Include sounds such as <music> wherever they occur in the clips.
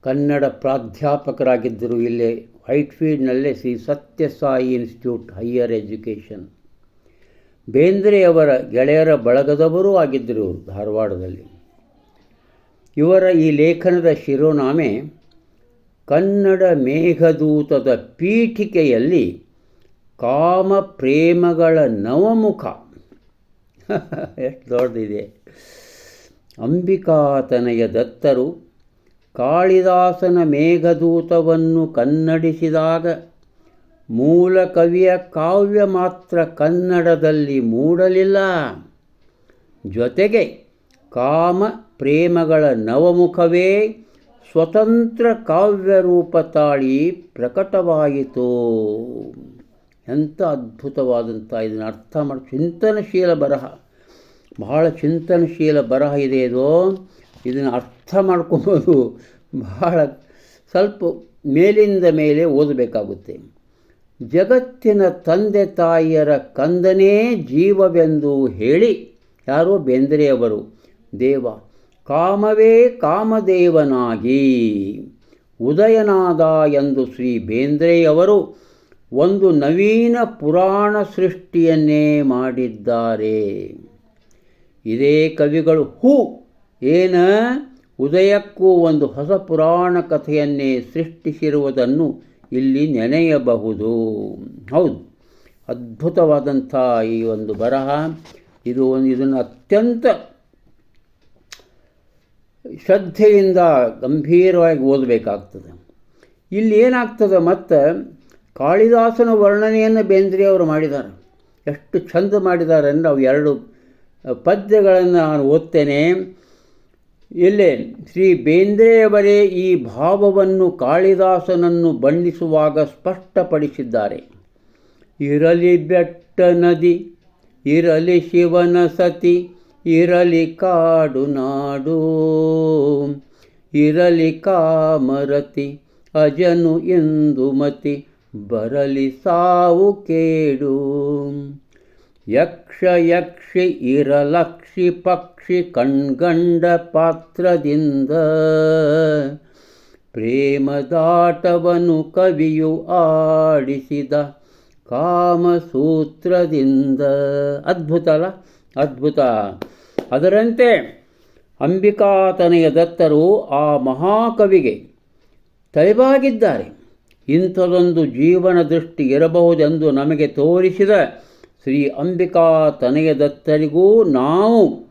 ಕನ್ನಡ ಪ್ರಾಧ್ಯಾಪಕರಾಗಿದ್ದರು ಇಲ್ಲೇ ವೈಟ್ಫೀಲ್ಡ್ನಲ್ಲೇ Shri Sathya Sai institute higher education. ಬೇಂದ್ರೆಯವರ ಗೆಳೆಯರ ಬಳಗದವರೂ ಆಗಿದ್ದರು ಧಾರವಾಡದಲ್ಲಿ. ಇವರ ಈ ಲೇಖನದ ಶಿರೋನಾಮೆ ಕನ್ನಡ ಮೇಘದೂತದ ಪೀಠಿಕೆಯಲ್ಲಿ ಕಾಮ ಪ್ರೇಮಗಳ ನವಮುಖ. <laughs> ಎಷ್ಟು ದೊಡ್ಡದಿದೆ. ಅಂಬಿಕಾತನಯ ದತ್ತರು ಕಾಳಿದಾಸನ ಮೇಘದೂತವನ್ನು ಕನ್ನಡಿಸಿದಾಗ ಮೂಲ ಕವಿಯ ಕಾವ್ಯ ಮಾತ್ರ ಕನ್ನಡದಲ್ಲಿ ಮೂಡಲಿಲ್ಲ. ಜೊತೆಗೆ ಕಾಮ ಪ್ರೇಮಗಳ ನವಮುಖವೇ ಸ್ವತಂತ್ರ ಕಾವ್ಯ ರೂಪ ತಾಳಿ ಪ್ರಕಟವಾಯಿತು. ಎಂಥ ಅದ್ಭುತವಾದಂಥ ಇದನ್ನು ಅರ್ಥ ಮಾಡಿ ಚಿಂತನಶೀಲ ಬರಹ. ಬಹಳ ಚಿಂತನಶೀಲ ಬರಹ ಇದೆ ಇದು. ಇದನ್ನು ಅರ್ಥ ಮಾಡ್ಕೊಬೋದು. ಬಹಳ ಸ್ವಲ್ಪ ಮೇಲಿಂದ ಮೇಲೆ ಓದಬೇಕಾಗುತ್ತೆ. ಜಗತ್ತಿನ ತಂದೆ ತಾಯಿಯರ ಕಂದನೇ ಜೀವವೆಂದು ಹೇಳಿ ಯಾರೋ ಬೇಂದ್ರೆಯವರು, ದೇವ ಕಾಮವೇ ಕಾಮದೇವನಾಗಿ, ಉದಯನಾದ ಎಂದು ಶ್ರೀ ಬೇಂದ್ರೆಯವರು ಒಂದು ನವೀನ ಪುರಾಣ ಸೃಷ್ಟಿಯನ್ನೇ ಮಾಡಿದ್ದಾರೆ. ಇದೇ ಕವಿಗಳು ಹೂ ಏನ? ಉದಯಕ್ಕೂ ಒಂದು ಹೊಸ ಪುರಾಣ ಕಥೆಯನ್ನೇ ಸೃಷ್ಟಿಸಿರುವುದನ್ನು ಇಲ್ಲಿ ನೆನೆಯಬಹುದು. ಹೌದು, ಅದ್ಭುತವಾದಂಥ ಈ ಒಂದು ಬರಹ. ಇದು ಒಂದು, ಇದನ್ನು ಅತ್ಯಂತ ಶ್ರದ್ಧೆಯಿಂದ ಗಂಭೀರವಾಗಿ ಓದಬೇಕಾಗ್ತದೆ. ಇಲ್ಲಿ ಏನಾಗ್ತದೆ ಮತ್ತು, ಕಾಳಿದಾಸನ ವರ್ಣನೆಯನ್ನು ಬೇಂದ್ರೆಯವರು ಮಾಡಿದ್ದಾರೆ. ಎಷ್ಟು ಚಂದ ಮಾಡಿದ್ದಾರೆ ಅಂದರೆ ಅವು ಎರಡು ಪದ್ಯಗಳನ್ನು ನಾನು ಓದ್ತೇನೆ. ಇಲ್ಲೇ ಶ್ರೀ ಬೇಂದ್ರೆಯವರೇ ಈ ಭಾವವನ್ನು ಕಾಳಿದಾಸನನ್ನು ಬಣ್ಣಿಸುವಾಗ ಸ್ಪಷ್ಟಪಡಿಸಿದ್ದಾರೆ. ಇರಲಿ ಬೆಟ್ಟ ನದಿ, ಇರಲಿ ಶಿವನ ಸತಿ, ಇರಲಿ ಕಾಡು ನಾಡು, ಇರಲಿ ಕಾಮರತಿ, ಅಜನು ಎಂದು ಮತಿ, ಬರಲಿ ಸಾವು ಕೇಡು. ಯಕ್ಷ ಯಕ್ಷಿ ಇರಲಕ್ಷಿ ಪಕ್ಷಿ ಕಣ್ಗಂಡ ಪಾತ್ರದಿಂದ. ಪ್ರೇಮದಾಟವನು ಕವಿಯು ಆಡಿಸಿದ ಕಾಮಸೂತ್ರದಿಂದ. ಅದ್ಭುತ ಅಲ್ಲ? ಅದ್ಭುತ. ಅದರಂತೆ ಅಂಬಿಕಾತನೆಯ ದತ್ತರು ಆ ಮಹಾಕವಿಗೆ ತಲೆಬಾಗಿದ್ದಾರೆ. ಇಂಥದೊಂದು ಜೀವನ ದೃಷ್ಟಿ ಇರಬಹುದೆಂದು ನಮಗೆ ತೋರಿಸಿದ ಶ್ರೀ ಅಂಬಿಕಾ ತನಯ ದತ್ತರಿಗೂ ನಾವು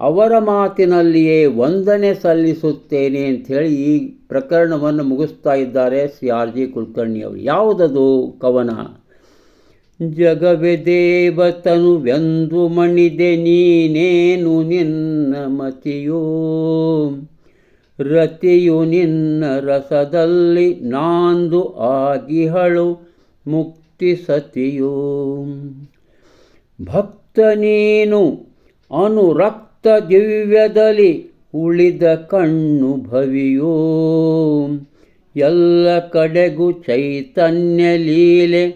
ಅವರ ಮಾತಿನಲ್ಲಿಯೇ ವಂದನೆ ಸಲ್ಲಿಸುತ್ತೇನೆ ಅಂಥೇಳಿ ಈ ಪ್ರಕರಣವನ್ನು ಮುಗಿಸ್ತಾ ಇದ್ದಾರೆ ಶ್ರೀ ಆರ್ ಜಿ ಕುಲಕರ್ಣಿಯವರು. ಯಾವುದದು ಕವನ? ಜಗವೆ ದೇವತನು ವೆಂದು ಮಣಿದೆ ನೀನೇನು ನಿನ್ನ ಮತಿಯೋ? ರತಿಯು ನಿನ್ನ ರಸದಲ್ಲಿ ನಾಂದು ಆಗಿಹಳು ಮುಕ್ತಿ ಸತಿಯೋ? ಭಕ್ತ ನೀನು ಅನುರಕ್ತ ದಿವ್ಯದಲ್ಲಿ ಉಳಿದ ಕಣ್ಣು ಭವಿಯೋ. ಎಲ್ಲ ಕಡೆಗೂ ಚೈತನ್ಯ ಲೀಲೆ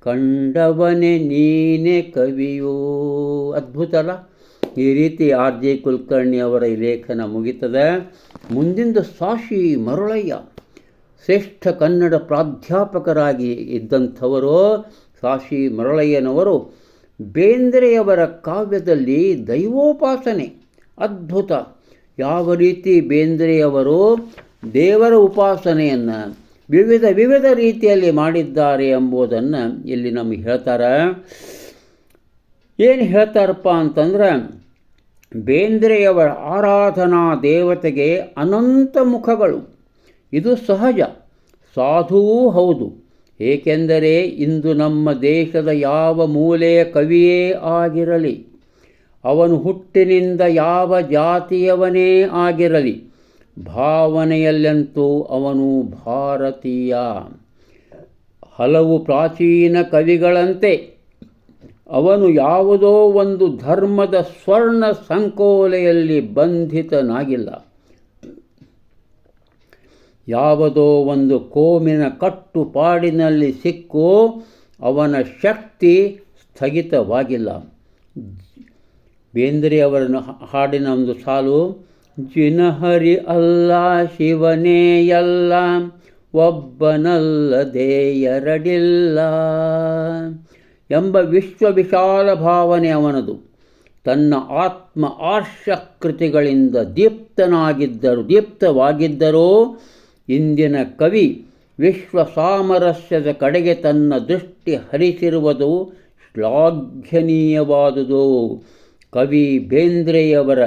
ಕಂಡವನೆ ನೀನೆ ಕವಿಯೋ. ಅದ್ಭುತಲ್ಲ? ಈ ರೀತಿ ಆರ್ ಜೆ ಕುಲಕರ್ಣಿ ಅವರ ಈ ಲೇಖನ ಮುಗಿತದೆ. ಮುಂದಿಂದ ಸಾಶಿ ಮರುಳಯ್ಯ, ಶ್ರೇಷ್ಠ ಕನ್ನಡ ಪ್ರಾಧ್ಯಾಪಕರಾಗಿ ಇದ್ದಂಥವರು ಸಾಶಿ ಮರಳಯ್ಯನವರು ಬೇಂದ್ರೆಯವರ ಕಾವ್ಯದಲ್ಲಿ ದೈವೋಪಾಸನೆ, ಅದ್ಭುತ. ಯಾವ ರೀತಿ ಬೇಂದ್ರೆಯವರು ದೇವರ ಉಪಾಸನೆಯನ್ನು ವಿವಿಧ ವಿವಿಧ ರೀತಿಯಲ್ಲಿ ಮಾಡಿದ್ದಾರೆ ಎಂಬುದನ್ನು ಇಲ್ಲಿ ನಮಗೆ ಹೇಳ್ತಾರೆ. ಏನು ಹೇಳ್ತಾರಪ್ಪ ಅಂತಂದ್ರೆ, ಬೇಂದ್ರೆಯವರ ಆರಾಧನಾ ದೇವತೆಗೆ ಅನಂತ ಮುಖಗಳು. ಇದು ಸಹಜ. ಸಾಧುವೂ ಹೌದು. ಏಕೆಂದರೆ ಇಂದು ನಮ್ಮ ದೇಶದ ಯಾವ ಮೂಲೆಯ ಕವಿಯೇ ಆಗಿರಲಿ, ಅವನು ಹುಟ್ಟಿನಿಂದ ಯಾವ ಜಾತಿಯವನೇ ಆಗಿರಲಿ, ಭಾವನೆಯಲ್ಲಂತೂ ಅವನು ಭಾರತೀಯ. ಹಲವು ಪ್ರಾಚೀನ ಕವಿಗಳಂತೆ ಅವನು ಯಾವುದೋ ಒಂದು ಧರ್ಮದ ಸ್ವರ್ಣ ಸಂಕೋಲೆಯಲ್ಲಿ ಬಂಧಿತನಾಗಿಲ್ಲ. ಯಾವುದೋ ಒಂದು ಕೋಮಿನ ಕಟ್ಟುಪಾಡಿನಲ್ಲಿ ಸಿಕ್ಕು ಅವನ ಶಕ್ತಿ ಸ್ಥಗಿತವಾಗಿಲ್ಲ. ಬೇಂದ್ರೆ ಅವರ ಹಾಡಿನ ಒಂದು ಸಾಲು, ಜಿನಹರಿ ಅಲ್ಲ ಶಿವನೇ ಎಲ್ಲ ಒಬ್ಬನಲ್ಲದೆ ಎರಡಿಲ್ಲ ಎಂಬ ವಿಶ್ವ ವಿಶಾಲ ಭಾವನೆ ಅವನದು. ತನ್ನ ಆತ್ಮ ಆರ್ಷಕೃತಿಗಳಿಂದ ದೀಪ್ತನಾಗಿದ್ದರು, ದೀಪ್ತವಾಗಿದ್ದರೂ ಇಂದಿನ ಕವಿ ವಿಶ್ವ ಸಾಮರಸ್ಯದ ಕಡೆಗೆ ತನ್ನ ದೃಷ್ಟಿ ಹರಿಸಿರುವುದು ಶ್ಲಾಘನೀಯವಾದುದು. ಕವಿ ಬೇಂದ್ರೆಯವರ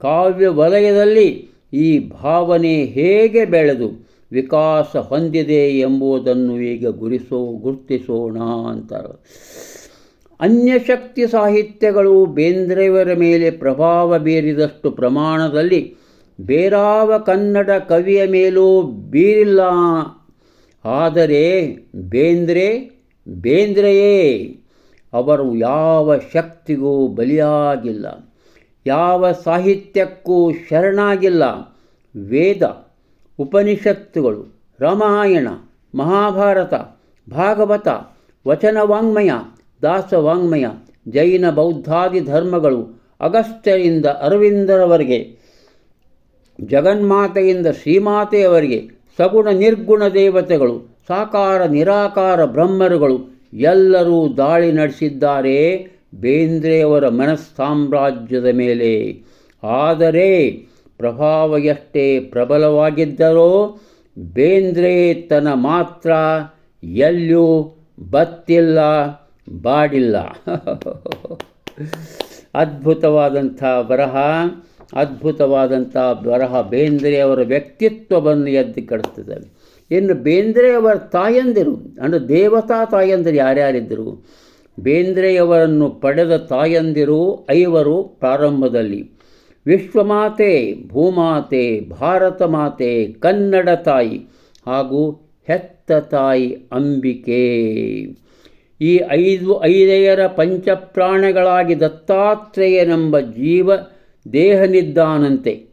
ಕಾವ್ಯ ವಲಯದಲ್ಲಿ ಈ ಭಾವನೆ ಹೇಗೆ ಬೆಳೆದು ವಿಕಾಸ ಹೊಂದಿದೆ ಎಂಬುದನ್ನು ಈಗ ಗುರಿಸೋ, ಗುರುತಿಸೋಣ ಅಂತಾರೆ. ಅನ್ಯಶಕ್ತಿ ಸಾಹಿತ್ಯಗಳು ಬೇಂದ್ರೆಯವರ ಮೇಲೆ ಪ್ರಭಾವ ಬೀರಿದಷ್ಟು ಪ್ರಮಾಣದಲ್ಲಿ ಬೇರಾವ ಕನ್ನಡ ಕವಿಯ ಮೇಲೂ ಬೀರಿಲ್ಲ. ಆದರೆ ಬೇಂದ್ರೆ, ಬೇಂದ್ರೆಯೇ, ಅವರು ಯಾವ ಶಕ್ತಿಗೂ ಬಲಿಯಾಗಿಲ್ಲ. ಯಾವ ಸಾಹಿತ್ಯಕ್ಕೂ ಶರಣಾಗಿಲ್ಲ. ವೇದ, ಉಪನಿಷತ್ತುಗಳು, ರಾಮಾಯಣ, ಮಹಾಭಾರತ, ಭಾಗವತ ವಚನ ವಾಂಗ್ಮಯ ದಾಸವಾಂಗ್ಮಯ, ಜೈನ ಬೌದ್ಧಾದಿ ಧರ್ಮಗಳು ಅಗಸ್ತ್ಯರಿಂದ ಅರವಿಂದರವರೆಗೆ ಜಗನ್ಮಾತೆಯಿಂದ ಶ್ರೀಮಾತೆಯವರಿಗೆ ಸಗುಣ ನಿರ್ಗುಣ ದೇವತೆಗಳು, ಸಾಕಾರ ನಿರಾಕಾರ ಬ್ರಹ್ಮರುಗಳು ಎಲ್ಲರೂ ದಾಳಿ ನಡೆಸಿದ್ದಾರೆ ಬೇಂದ್ರೆಯವರ ಮನಸ್ಸಾಮ್ರಾಜ್ಯದ ಮೇಲೆ. ಆದರೆ ಪ್ರಭಾವ ಎಷ್ಟೇ ಪ್ರಬಲವಾಗಿದ್ದರೋ ಬೇಂದ್ರೆ ತನ್ನ ಮಾತ್ರ ಎಲ್ಲೂ ಬತ್ತಿಲ್ಲ, ಬಾಡಿಲ್ಲ. ಅದ್ಭುತವಾದಂಥ ಬರಹ. ಅದ್ಭುತವಾದಂಥ ಬರಹ. ಬೇಂದ್ರೆಯವರ ವ್ಯಕ್ತಿತ್ವವನ್ನು ಎದ್ದು ಕಡಿಸ್ತದೆ ಇನ್ನು ಬೇಂದ್ರೆಯವರ ತಾಯಂದಿರು, ಅಂದರೆ ದೇವತಾ ತಾಯಂದಿರು ಯಾರ್ಯಾರಿದ್ದರು? ಬೇಂದ್ರೆಯವರನ್ನು ಪಡೆದ ತಾಯಂದಿರು ಐವರು ಪ್ರಾರಂಭದಲ್ಲಿ. ವಿಶ್ವಮಾತೆ, ಭೂಮಾತೆ, ಭಾರತ ಮಾತೆ, ಕನ್ನಡ ತಾಯಿ ಹಾಗೂ ಹೆತ್ತ ತಾಯಿ ಅಂಬಿಕೆ. ಈ ಐದು ಐದೆಯರ ಪಂಚಪ್ರಾಣಗಳಾಗಿ ದತ್ತಾತ್ರೇಯನೆಂಬ ಜೀವ ದೇಹನಿದ್ದಾನಂತೆ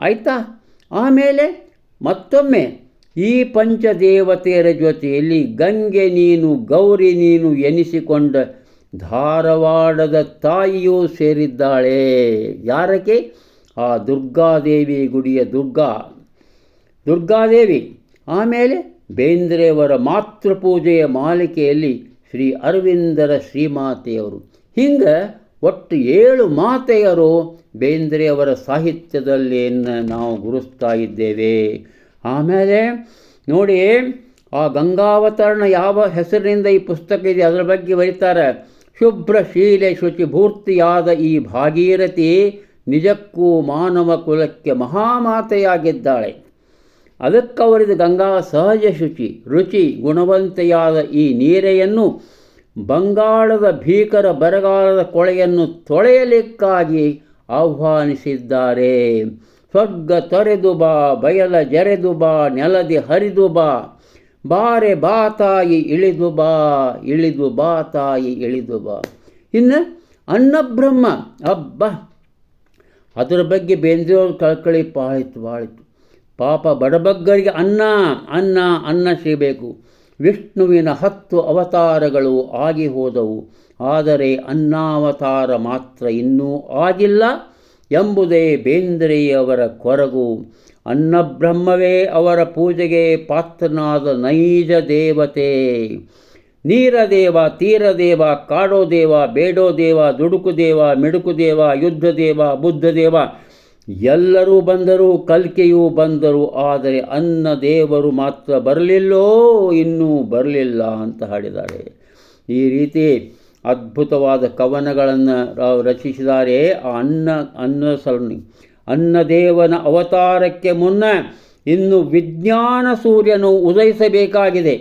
ಆಯಿತಾ? ಆಮೇಲೆ ಮತ್ತೊಮ್ಮೆ ಈ ಪಂಚದೇವತೆಯರ ಜೊತೆಯಲ್ಲಿ ಗಂಗೆ ನೀನು, ಗೌರಿ ನೀನು ಎನಿಸಿಕೊಂಡ ಧಾರವಾಡದ ತಾಯಿಯೂ ಸೇರಿದ್ದಾಳೆ. ಯಾರಕ್ಕೆ? ಆ ದುರ್ಗಾದೇವಿ ಗುಡಿಯ ದುರ್ಗಾ. ದುರ್ಗಾದೇವಿ. ಆಮೇಲೆ ಬೇಂದ್ರೆಯವರ ಮಾತೃಪೂಜೆಯ ಮಾಲಿಕೆಯಲ್ಲಿ ಶ್ರೀ ಅರವಿಂದರ ಶ್ರೀಮಾತೆಯವರು. ಹಿಂಗೆ ಒಟ್ಟು ಏಳು ಮಾತೆಯರು ಬೇಂದ್ರೆಯವರ ಸಾಹಿತ್ಯದಲ್ಲಿ ನಾವು ಗುರುಸ್ತಾ ಇದ್ದೇವೆ. ಆಮೇಲೆ ನೋಡಿ, ಆ ಗಂಗಾವತರಣ ಯಾವ ಹೆಸರಿನಿಂದ ಈ ಪುಸ್ತಕ ಇದೆ, ಅದರ ಬಗ್ಗೆ ಬರೀತಾರೆ. ಶುಭ್ರ ಶೀಲೆ ಶುಚಿಭೂರ್ತಿಯಾದ ಈ ಭಾಗೀರಥಿ ನಿಜಕ್ಕೂ ಮಾನವ ಕುಲಕ್ಕೆ ಮಹಾಮಾತೆಯಾಗಿದ್ದಾಳೆ. ಅದಕ್ಕವರಿದ ಗಂಗಾ ಸಹಜ ಶುಚಿ, ರುಚಿ, ಗುಣವಂತೆಯಾದ ಈ ನೀರೆಯನ್ನು ಬಂಗಾಳದ ಭೀಕರ ಬರಗಾಲದ ಕೊಳೆಯನ್ನು ತೊಳೆಯಲಿಕ್ಕಾಗಿ ಆಹ್ವಾನಿಸಿದ್ದಾರೆ. ಸ್ವರ್ಗ ತೊರೆದು ಬಾ, ಬಯಲ ಜರೆದು ಬಾ, ನೆಲದಿ ಹರಿದು ಬಾ. ಬಾರೆ ಬಾ ತಾಯಿ, ಇಳಿದು ಬಾ ಇಳಿದು ಬಾ ತಾಯಿ, ಇಳಿದು ಬಾ. ಇನ್ನು ಅನ್ನಬ್ರಹ್ಮ, ಅಬ್ಬ! ಅದರ ಬಗ್ಗೆ ಬೇಂದ್ರೆಯವ್ರ ಕಳ್ಕಳಿ ಪಾಳಿತು. ಬಾಳಿತು ಪಾಪ ಬಡಬಗ್ಗರಿಗೆ ಅನ್ನ ಅನ್ನ ಅನ್ನ ಸಿಗಬೇಕು. ವಿಷ್ಣುವಿನ ಹತ್ತು ಅವತಾರಗಳು ಆಗಿ ಹೋದವು. ಆದರೆ ಅನ್ನಾವತಾರ ಮಾತ್ರ ಇನ್ನೂ ಆಗಿಲ್ಲ ಎಂಬುದೇ ಬೇಂದ್ರೆಯವರ ಕೊರಗು. ಅನ್ನಬ್ರಹ್ಮವೇ ಅವರ ಪೂಜೆಗೆ ಪಾತ್ರನಾದ ನೈಜ ದೇವತೆ. ನೀರದೇವ, ತೀರದೇವ ಕಾಡೋ ದೇವ ಬೇಡೋ ದೇವ ದುಡುಕು ದೇವ ಮಿಡುಕು ದೇವ ಯುದ್ಧ ದೇವ ಬುದ್ಧ ದೇವ ಎಲ್ಲರೂ ಬಂದರು, ಕಲ್ಕೆಯೂ ಬಂದರು, ಆದರೆ ಅನ್ನ ದೇವರು ಮಾತ್ರ ಬರಲಿಲ್ಲೋ, ಇನ್ನೂ ಬರಲಿಲ್ಲ ಅಂತ ಹಾಡಿದ್ದಾರೆ. ಈ ರೀತಿ ಅದ್ಭುತವಾದ ಕವನಗಳನ್ನು ರಚಿಸಿದ್ದಾರೆ. ಆ ಅನ್ನ ಅನ್ನ ಸರಣಿ ಅನ್ನದೇವನ ಅವತಾರಕ್ಕೆ ಮುನ್ನ ಇನ್ನು ವಿಜ್ಞಾನ ಸೂರ್ಯನು ಉದಯಿಸಬೇಕಾಗಿದೆ.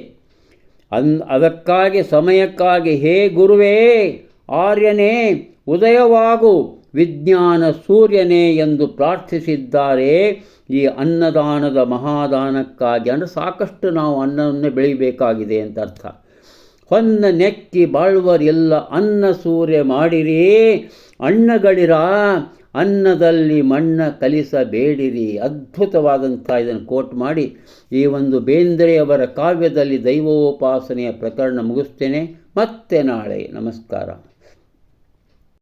ಅನ್, ಅದಕ್ಕಾಗಿ, ಸಮಯಕ್ಕಾಗಿ, ಹೇ ಗುರುವೇ, ಆರ್ಯನೇ, ಉದಯವಾಗು. ವಿಜ್ಞಾನ ಸೂರ್ಯನೇ ಎಂದು ಪ್ರಾರ್ಥಿಸಿದ್ದಾರೆ. ಈ ಅನ್ನದಾನದ ಮಹಾದಾನಕ್ಕಾಗಿ ಅಂದರೆ ಸಾಕಷ್ಟು ನಾವು ಅನ್ನವನ್ನು ಬೆಳಿಬೇಕಾಗಿದೆ ಅಂತ ಅರ್ಥ. ಹೊನ್ನ ನೆಕ್ಕಿ ಬಾಳುವರೆಲ್ಲ ಅನ್ನ ಸೂರ್ಯ ಮಾಡಿರಿ. ಅಣ್ಣಗಳಿರ, ಅನ್ನದಲ್ಲಿ ಮಣ್ಣ ಕಲಿಸಬೇಡಿರಿ. ಅದ್ಭುತವಾದಂಥ ಇದನ್ನು ಕೋಟ್ ಮಾಡಿ ಈ ಒಂದು ಬೇಂದ್ರೆಯವರ ಕಾವ್ಯದಲ್ಲಿ ದೈವೋಪಾಸನೆಯ ಪ್ರಕರಣ ಮುಗಿಸ್ತೇನೆ. ಮತ್ತೆ ನಾಳೆ. ನಮಸ್ಕಾರ.